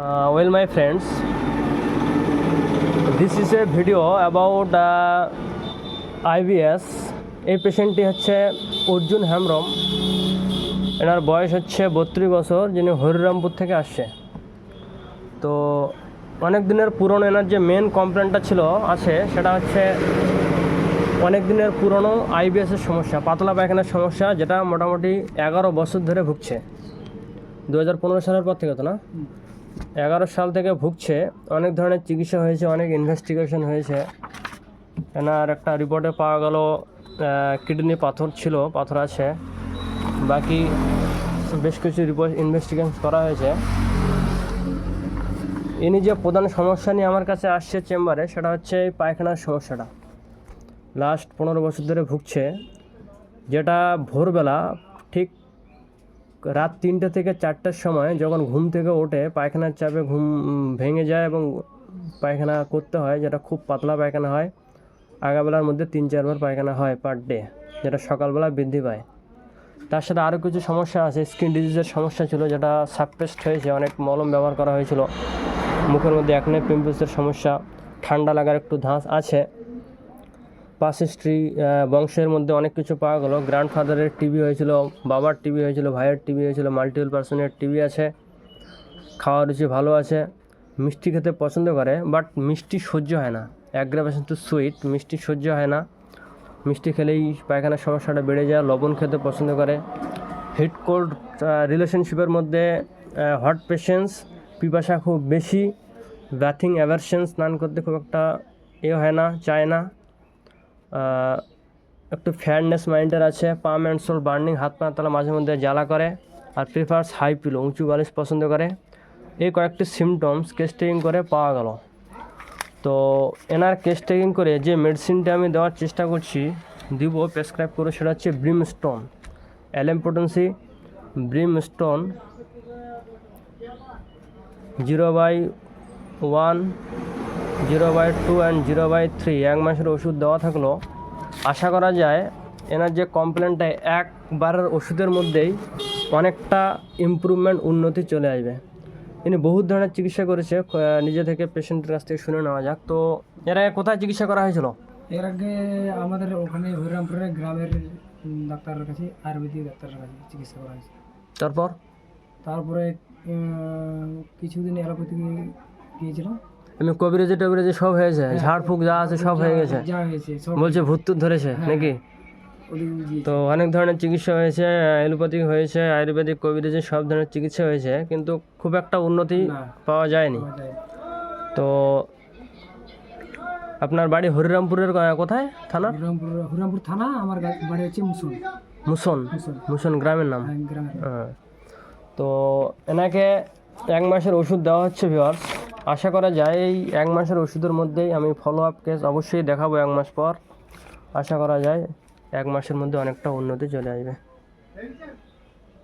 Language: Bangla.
Uh, well, my friends, this is a video about uh, IBS. এই পেশেন্টটি হচ্ছে অর্জুন হেমব্রম। এনার বয়স হচ্ছে বত্রিশ বছর যিনি হরিরামপুর থেকে আসছে। তো অনেক দিনের পুরনো এনার যে মেন কমপ্লেনটা ছিল আছে সেটা হচ্ছে অনেক দিনের পুরনো আইবিএসের সমস্যা পাতলা পায়খানার সমস্যা যেটা মোটামুটি এগারো বছর ধরে ভুগছে। দু হাজার পনেরো সালের পর থেকে তো না? এগারো সাল থেকে ভুগছে। অনেক ধরনের চিকিৎসা হয়েছে, অনেক ইনভেস্টিগেশন হয়েছে। এনার একটা রিপোর্টে পাওয়া গেল কিডনি পাথর ছিল, পাথর আছে। বাকি বেশ কিছু রিপোর্ট ইনভেস্টিগেশন করা হয়েছে। ইনি যে প্রধান সমস্যা নিয়ে আমার কাছে আসছে চেম্বারে, সেটা হচ্ছে এই পায়খানার সমস্যাটা। লাস্ট পনেরো বছর ধরে ভুগছে, যেটা ভোরবেলা ঠিক রাত তিনটে থেকে চারটার সময় যখন ঘুম থেকে ওঠে, পায়খানার চাপে ঘুম ভেঙে যায় এবং পায়খানা করতে হয়, যেটা খুব পাতলা পায়খানা হয়। আগাবেলার মধ্যে তিন চারবার পায়খানা হয় পার ডে যেটা সকালবেলা বৃদ্ধি পায়। তার সাথে আরও কিছু সমস্যা আছে স্কিন ডিজিজের সমস্যা ছিল, যেটা সাবপেস্ট হয়েছে, অনেক মলম ব্যবহার করা হয়েছিল। মুখের মধ্যে একনে পিম্পলসের সমস্যা, ঠান্ডা লাগার একটু ধাঁচ আছে। পাস হিস্ট্রি বংশের মধ্যে অনেক কিছু পাওয়া গেলো। গ্র্যান্ডফাদারের টিভি হয়েছিল, বাবার টিভি হয়েছিল, ভাইয়ের টিভি হয়েছিল মাল্টিপল পার্সনের টিভি আছে খাওয়ার রুচি ভালো আছে, মিষ্টি খেতে পছন্দ করে বাট মিষ্টি সহ্য হয় না। অ্যাগ্রাভেশন টু সুইট মিষ্টি সহ্য হয় না। মিষ্টি খেলেই পায়খানার সমস্যাটা বেড়ে যায়, লবণ খেতে পছন্দ করে। হিট কোল্ড রিলেশনশিপের মধ্যে হট পেশেন্স পিপাসা খুব বেশি ব্যাথিং অ্যাভারশন স্নান করতে খুব একটা এ হয় না, চায় না। একটু ফ্যাটনেস মাইন্ডের আছে পাম অ্যান্ড সোল বার্নিং হাত পা তলা মাঝে মধ্যে জ্বালা করে, আর প্রিফার্স হাই পিলো উঁচু বালিশ পছন্দ করে। এই কয়েকটি সিমটমস কেস টেকিং করে পাওয়া গেল। তো এনার কেস টেকিং করে যে মেডিসিনটা আমি দেওয়ার চেষ্টা করছি, দিব প্রেসক্রাইব করে, সেটা হচ্ছে brimstone LM potency brimstone zero by one zero by two and zero by three এক মাসের ওষুধ দেওয়া থাকল। আশা করা যায় এনার যে কমপ্লেনটা একবারের ওষুধের মধ্যেই অনেকটা ইমপ্রুভমেন্ট উন্নতি চলে আসবে। ইনি বহুত ধরনের চিকিৎসা করেছে নিজে থেকে পেশেন্টের কাছ থেকে শুনে নেওয়া যাক। তো এর আগে কোথায় চিকিৎসা করা হয়েছিল? এর আগে আমাদের ওখানে হরিরামপুরের গ্রামের ডাক্তারের কাছে আয়ুর্বেদিক ডাক্তারের কাছে চিকিৎসা করা হয়েছে। তারপর? তারপরে কিছুদিন অ্যালোপ্যাথি গিয়েছিলাম। এমনি কবিরাজি টবিরাজি সব হয়েছে ঝাড়ফুঁক যা আছে সব হয়ে গেছে। বলছে ভূত ধরেছে নাকি? তো অনেক ধরনের চিকিৎসা হয়েছে অ্যালোপ্যাথিক হয়েছে আয়ুর্বেদিক কবিরাজি সব ধরনের চিকিৎসা হয়েছে কিন্তু খুব একটা উন্নতি পাওয়া যায়নি। তো আপনার বাড়ি হরিরামপুরের কোথায়? থানা? হরিরামপুর থানা আমার বাড়ি হচ্ছে মুসুন। মুসন? মুসুন। গ্রামের নাম? হ্যাঁ, হ্যাঁ। তো এনাকে এক মাসের ওষুধ দেওয়া হচ্ছে ভিওয়ার্স আশা করা যায় এই এক মাসের ওষুধের মধ্যেই আমি ফলো আপ কেস অবশ্যই দেখাবো এক মাস পর। আশা করা যায় এক মাসের মধ্যে অনেকটা উন্নতি চলে আসবে।